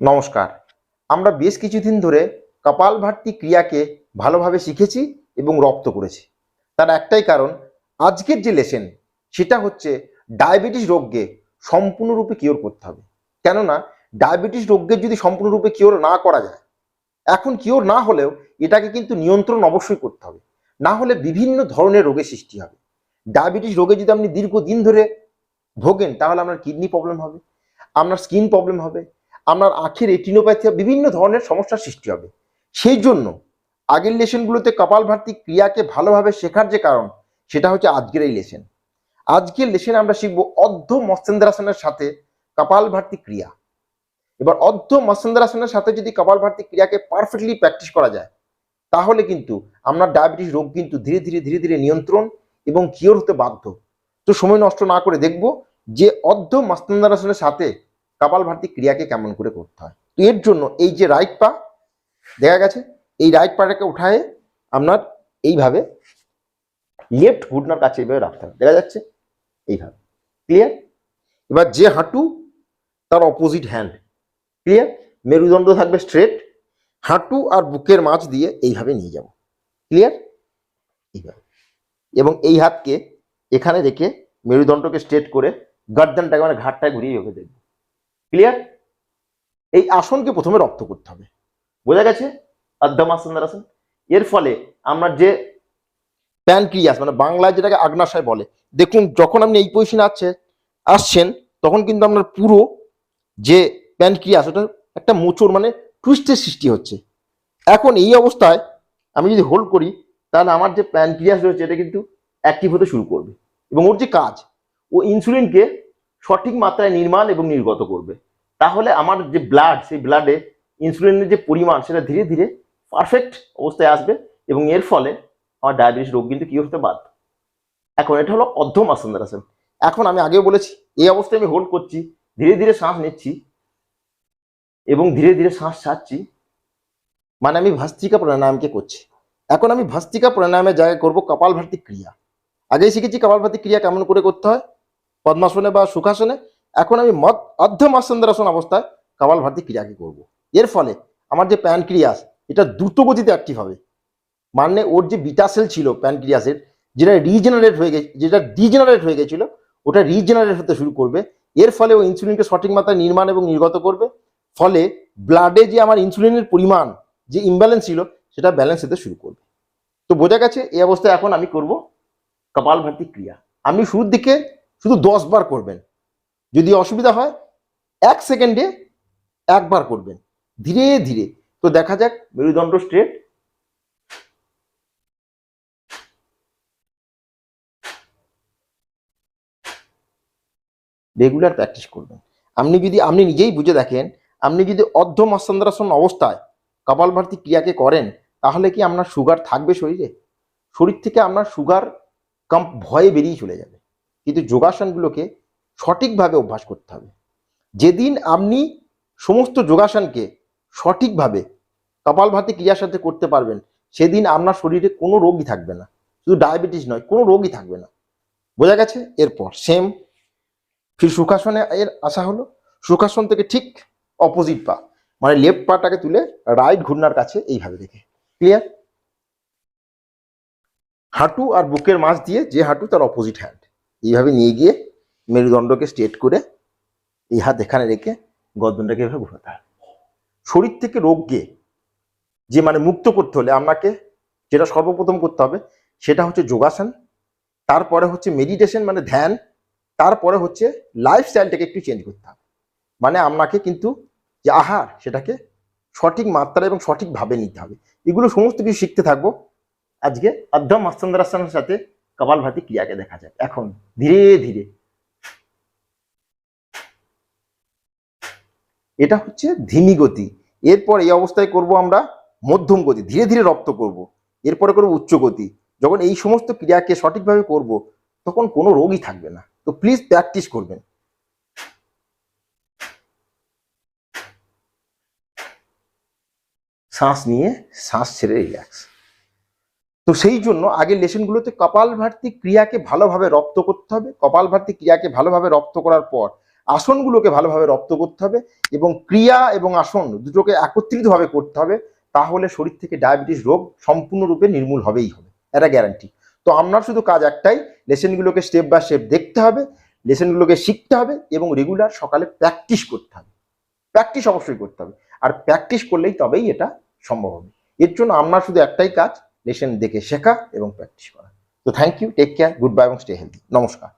নমস্কার। আমরা বেশ কিছুদিন ধরে কপালভাতি ক্রিয়াকে ভালোভাবে শিখেছি এবং রপ্ত করেছি। তার একটাই কারণ, আজকের যে লেসেন সেটা হচ্ছে ডায়াবেটিস রোগকে সম্পূর্ণরূপে কিওর করতে হবে। কেননা ডায়াবেটিস রোগকে যদি সম্পূর্ণরূপে কিওর না করা যায়, এখন কিওর না হলেও এটাকে কিন্তু নিয়ন্ত্রণ অবশ্যই করতে হবে। না হলে বিভিন্ন ধরনের রোগের সৃষ্টি হবে। ডায়াবেটিস রোগে যদি আপনি দীর্ঘদিন ধরে ভোগেন, তাহলে আপনার কিডনি প্রবলেম হবে, আপনার স্কিন প্রবলেম হবে আপনার আখের রেটিনোপ্যাথি বিভিন্ন ধরনের সমস্যার সৃষ্টি হবে। সেই জন্য আগের লেসনগুলোতে কপালভাতি ক্রিয়াকে ভালোভাবে শেখার যে কারণ, সেটা হচ্ছে আজকের এই লেসন আজকের লেসনে আমরা শিখব অর্ধ মৎস্যেন্দ্রাসনের সাথে কপাল কপালভাতি ক্রিয়া। এবার অর্ধ মৎস্যেন্দ্রাসনের সাথে যদি কপাল কপালভাতি ক্রিয়াকে পারফেক্টলি প্র্যাকটিস করা যায়, তাহলে কিন্তু আপনার ডায়াবেটিস রোগ কিন্তু ধীরে ধীরে ধীরে ধীরে নিয়ন্ত্রণ এবং কিওর হতে বাধ্য। তো সময় নষ্ট না করে দেখব যে অর্ধ মৎস্যেন্দ্রাসনের সাথে কপালভাতি ক্রিয়াকে কেমন করে করতে হয়? তো এর জন্য এই যে রাইট পা, দেখা গেছে? এই রাইট পাটাকে উঠায় আপনার এইভাবে লেফট ঘুটনার কাছে এইভাবে রাখতে হবে। দেখা যাচ্ছে? এইভাবে। ক্লিয়ার এবার যে হাঁটু, তার অপোজিট হ্যান্ড ক্লিয়ার মেরুদণ্ড থাকবে স্ট্রেট হাঁটু আর বুকের মাছ দিয়ে এইভাবে নিয়ে যাব। ক্লিয়ার এইভাবে। এবং এই হাতকে এখানে রেখে মেরুদণ্ডকে স্ট্রেট করে গর্দানটাকে মানে ঘাটটায় ঘুরিয়ে রেখে দেখব। ক্লিয়ার এই আসনকে প্রথমে রপ্ত করতে হবে। বোঝা গেছে? অর্ধমাসন্দার আসন এর ফলে আমরা যে প্যানক্রিয়াস মানে বাংলায় যেটাকে আগ্নাশয় বলে, দেখুন যখন আপনি এই পজিশনে আছে, আসছেন, তখন কিন্তু আপনার পুরো যে প্যানক্রিয়াস, ওটা একটা মোচড় মানে টুইস্টের সৃষ্টি হচ্ছে। এখন এই অবস্থায় আমি যদি হোল্ড করি, তাহলে আমার যে প্যানক্রিয়াস রয়েছে, এটা কিন্তু অ্যাক্টিভ হতে শুরু করবে। এবং ওর যে কাজ, ও ইনসুলিনকে সঠিক মাত্রায় নির্মাণ এবং নির্গত করবে। তাহলে আমার যে ব্লাড সেই ব্লাডে ইনসুলিনের যে পরিমাণ, সেটা ধীরে ধীরে পারফেক্ট অবস্থায় আসবে এবং এর ফলে আমার ডায়াবেটিস রোগ কিন্তু কী হতে বাধ্য। এখন এটা হলো অর্ধম আসন এখন আমি আগেও বলেছি, এই অবস্থায় আমি হোল্ড করছি, ধীরে ধীরে শ্বাস নিচ্ছি এবং ধীরে ধীরে শ্বাস ছাড়ছি। মানে আমি ভাস্ত্রিকা প্রাণায়ামকে করছি। এখন আমি ভাস্ত্রিকা প্রাণায়ামের জায়গায় করব কপালভাতি ক্রিয়া। আগেই শিখেছি কপালভাতি ক্রিয়া কেমন করে করতে হয়? পদ্মাসনে বা সুখাসনে, এখন আমি মদ অর্ধমাসন্দ্রাসন অবস্থায় কপালভাতি ক্রিয়াকে করব। এর ফলে আমার যে প্যানক্রিয়াস, এটা দ্রুত গতিতে অ্যাক্টিভ হবে। মানে ওর যে বিটা সেল ছিল প্যানক্রিয়াসের, যেটা রিজেনারেট হয়ে গেছে, যেটা ডিজেনারেট হয়ে গেছিল, ওটা রিজেনারেট হতে শুরু করবে। এর ফলে ও ইনসুলিনকে সঠিক মাত্রায় নির্মাণ এবং নির্গত করবে। ফলে ব্লাডে যে আমার ইনসুলিনের পরিমাণ, যে ইমব্যালেন্স ছিল, সেটা ব্যালেন্স হতে শুরু করবে। তো বোঝা গেছে, এই অবস্থায় এখন আমি করব কপালভাতি ক্রিয়া। আমি শুরুর দিকে শুধু দশ বার করবেন। যদি অসুবিধা হয়, এক সেকেন্ডে একবার করবেন। ধীরে ধীরে। তো দেখা যাক, মেরুদণ্ড স্ট্রেট রেগুলার প্র্যাকটিস করবেন। আপনি যদি, আপনি নিজেই বুঝে দেখেন, আপনি যদি অর্ধ মস্তান্দ্রাসন অবস্থায় কপালভাতি ক্রিয়াকে করেন, তাহলে কি আপনার সুগার থাকবে শরীরে? শরীর থেকে আপনার সুগার কম ভয়ে বেরিয়ে চলে যাবে। কিন্তু যোগাসনগুলোকে সঠিকভাবে অভ্যাস করতে হবে। যেদিন আপনি সমস্ত যোগাসনকে সঠিকভাবে কপালভাতি ক্রিয়ার সাথে করতে পারবেন, সেদিন আপনার শরীরে কোনো রোগই থাকবে না। শুধু ডায়াবেটিস নয়, কোনো রোগই থাকবে না। বোঝা গেছে? এরপর সেম ফির সুখাসনে এর আশা হলো। সুখাসন থেকে ঠিক অপোজিট পা মানে লেফট পাটাকে তুলে রাইট ঘূর্ণার কাছে এইভাবে রেখে। ক্লিয়ার হাঁটু আর বুকের মাছ দিয়ে যে হাঁটু তার অপোজিট হ্যান্ড এইভাবে নিয়ে গিয়ে মেরুদণ্ডকে স্ট্রেট করে এই হাত এখানে রেখে গর্দনটাকে এভাবে ঘোরাতে হয়। শরীর থেকে রোগকে যে মানে মুক্ত করতে হলে আপনাকে যেটা সর্বপ্রথম করতে হবে সেটা হচ্ছে যোগাসন, তারপরে হচ্ছে মেডিটেশন মানে ধ্যান, তারপরে হচ্ছে লাইফস্টাইলটাকে একটু চেঞ্জ করতে হবে। মানে আপনাকে কিন্তু যে আহার, সেটাকে সঠিক মাত্রা এবং সঠিকভাবে নিতে হবে। এগুলো সমস্ত কিছু শিখতে থাকব আজকে অর্ধম মস্তান্দ্রাসনের সাথে কপালভাতি ক্রিয়াকে দেখা যায়। এখন ধীরে ধীরে। এটা হচ্ছে ধিমি গতি। এরপর এই অবস্থায় করব আমরা মধ্যম গতি, ধীরে ধীরে রপ্ত করব। এরপরে করব উচ্চ গতি। যখন এই সমস্ত ক্রিয়াকে সঠিকভাবে করব, তখন কোনো রোগই থাকবে না। তো প্লিজ প্র্যাকটিস করবেন। শ্বাস নিয়ে শ্বাস ছেড়ে রিল্যাক্স তো সেই জন্য আগের লেসনগুলোতে কপালভাতি ক্রিয়াকে ভালোভাবে রপ্ত করতে হবে। কপালভাতি ক্রিয়াকে ভালোভাবে রপ্ত করার পর আসনগুলোকে ভালোভাবে রপ্ত করতে হবে এবং ক্রিয়া এবং আসন দুটোকে একত্রিতভাবে করতে হবে, তাহলে শরীর থেকে ডায়াবেটিস রোগ সম্পূর্ণরূপে নির্মূল হবেই হবে। এটা গ্যারান্টি তো আপনার শুধু কাজ একটাই লেসেনগুলোকে স্টেপ বাই স্টেপ দেখতে হবে লেসেনগুলোকে শিখতে হবে এবং রেগুলার সকালে প্র্যাকটিস করতে হবে। প্র্যাকটিস অবশ্যই করতে হবে। আর প্র্যাকটিস করলেই তবেই এটা সম্ভব হবে। এর জন্য আপনার শুধু একটাই কাজ লেসেন দেখে শেখা এবং প্র্যাকটিস করা। তো thank you take care good bye এবং স্টে হেলদি নমস্কার।